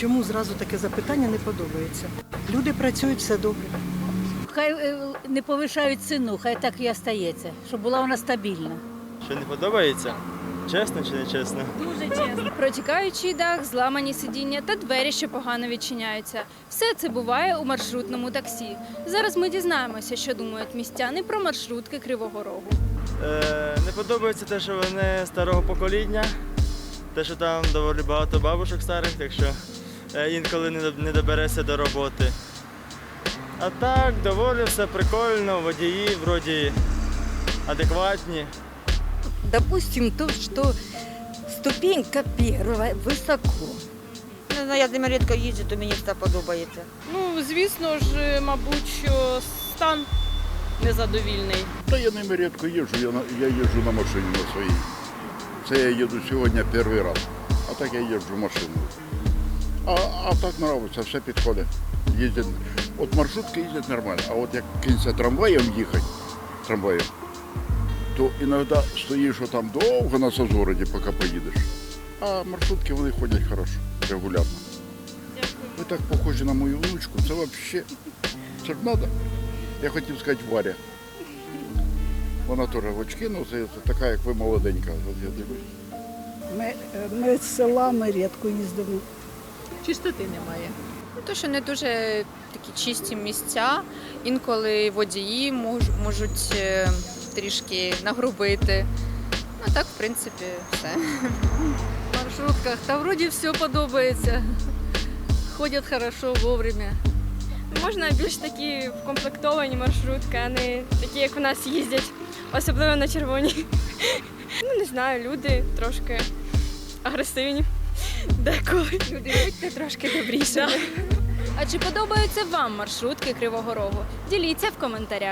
Чому зразу таке запитання не подобається? Люди працюють все добре. Хай е, не повишають ціну, хай так і остається, щоб була вона стабільна. Що не подобається? Чесно чи не чесно? Дуже чесно. Протікаючий дах, зламані сидіння та двері, що погано відчиняються. Все це буває у маршрутному таксі. Зараз ми дізнаємося, що думають містяни про маршрутки Кривого Рогу. Е, не подобається те, що вони старого покоління, те, що там доволі багато бабушок старих, так що інколи не, до- доберешся до роботи. А так, доволі все прикольно, водії вроді адекватні. Допустим, то, что ступенька первая высоко. Не знаю, я з ними рідко їжджу, то мені все подобається. Ну, звісно ж, мабуть, що стан незадовільний. Та я ними рідко їжджу, я, я їжджу на машині на своїй. Це я їду сьогодні перший раз, а так я їжджу машиною. А, а так подобається, все підходить. Їздять, от маршрутки їздять нормально, а от як кінця трамваєм їхати, трамваєм, то іноді стоїш там довго на Созгороді, поки поїдеш. А маршрутки вони ходять хорошо, регулярно. Ви так похожі на мою внучку, це взагалі, це ж треба. Я хотів сказати Варя. Вона теж в очки носить, така, як ви молоденька. Я дивлюсь. Ми, е, ми з села ми рідко їздимо. Чистоти немає. Ну, То, що не дуже такі чисті місця, інколи водії мож- можуть е, трішки нагрубити. Ну так, в принципі, все. В маршрутках та вроді все подобається. Ходять хорошо, вовремя. Можна більш такі вкомплектовані маршрутки, а не такі, як у нас їздять, особливо на червоній. Ну, не знаю, люди трошки агресивні. Деколи. Люди будьте трошки добрішими. А чи подобаються вам маршрутки Кривого Рогу? Діліться в коментарях.